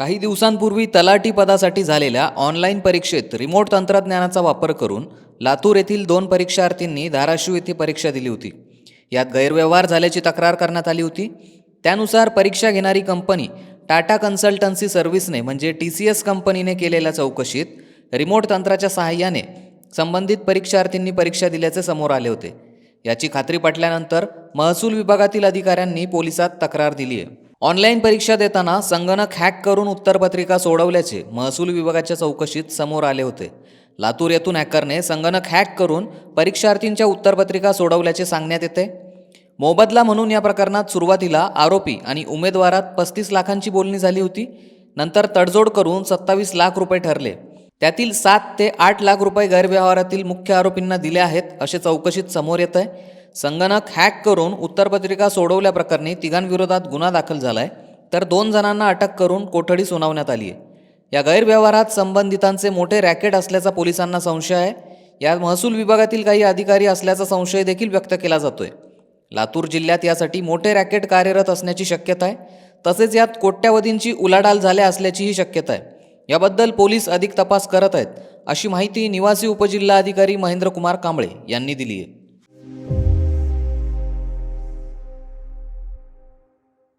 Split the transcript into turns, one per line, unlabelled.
काही दिवसांपूर्वी तलाठी पदासाठी झालेल्या ऑनलाईन परीक्षेत रिमोट तंत्रज्ञानाचा वापर करून लातूर येथील दोन परीक्षार्थींनी धाराशिव येथे परीक्षा दिली होती. यात गैरव्यवहार झाल्याची तक्रार करण्यात आली होती. त्यानुसार परीक्षा घेणारी कंपनी टाटा कन्सल्टन्सी सर्व्हिसने म्हणजे टी सी एस कंपनीने केलेल्या चौकशीत रिमोट तंत्राच्या सहाय्याने संबंधित परीक्षार्थींनी परीक्षा दिल्याचे समोर आले होते. याची खात्री पटल्यानंतर महसूल विभागातील अधिकाऱ्यांनी पोलिसात तक्रार दिली आहे ऑनलाईन परीक्षा देताना संगणक हॅक करून उत्तरपत्रिका सोडवल्याचे महसूल विभागाच्या चौकशीत समोर आले होते. लातूर येथून हॅकरने संगणक हॅक करून परीक्षार्थींच्या उत्तरपत्रिका सोडवल्याचे सांगण्यात येते. मोबदला म्हणून या प्रकरणात सुरुवातीला आरोपी आणि उमेदवारात पस्तीस लाखांची बोलणी झाली होती. नंतर तडजोड करून सत्तावीस लाख रुपये ठरले. त्यातील सात ते आठ लाख रुपये गैरव्यवहारातील मुख्य आरोपींना दिले आहेत असे चौकशीत समोर येत आहे संगणक हॅक करून उत्तरपत्रिका सोडवल्याप्रकरणी तिघांविरोधात गुन्हा दाखल झालाय. तर दोन जणांना अटक करून कोठडी सुनावण्यात आली आहे. या गैरव्यवहारात संबंधितांचे मोठे रॅकेट असल्याचा पोलिसांना संशय आहे. या महसूल विभागातील काही अधिकारी असल्याचा संशय देखील व्यक्त केला जातोय. लातूर जिल्ह्यात यासाठी मोठे रॅकेट कार्यरत असण्याची शक्यता आहे. तसेच यात कोट्यावधींची उलाढाल झाल्या असल्याचीही शक्यता आहे. याबद्दल पोलीस अधिक तपास करत आहेत अशी माहिती निवासी उपजिल्हाधिकारी महेंद्रकुमार कांबळे यांनी दिली आहे.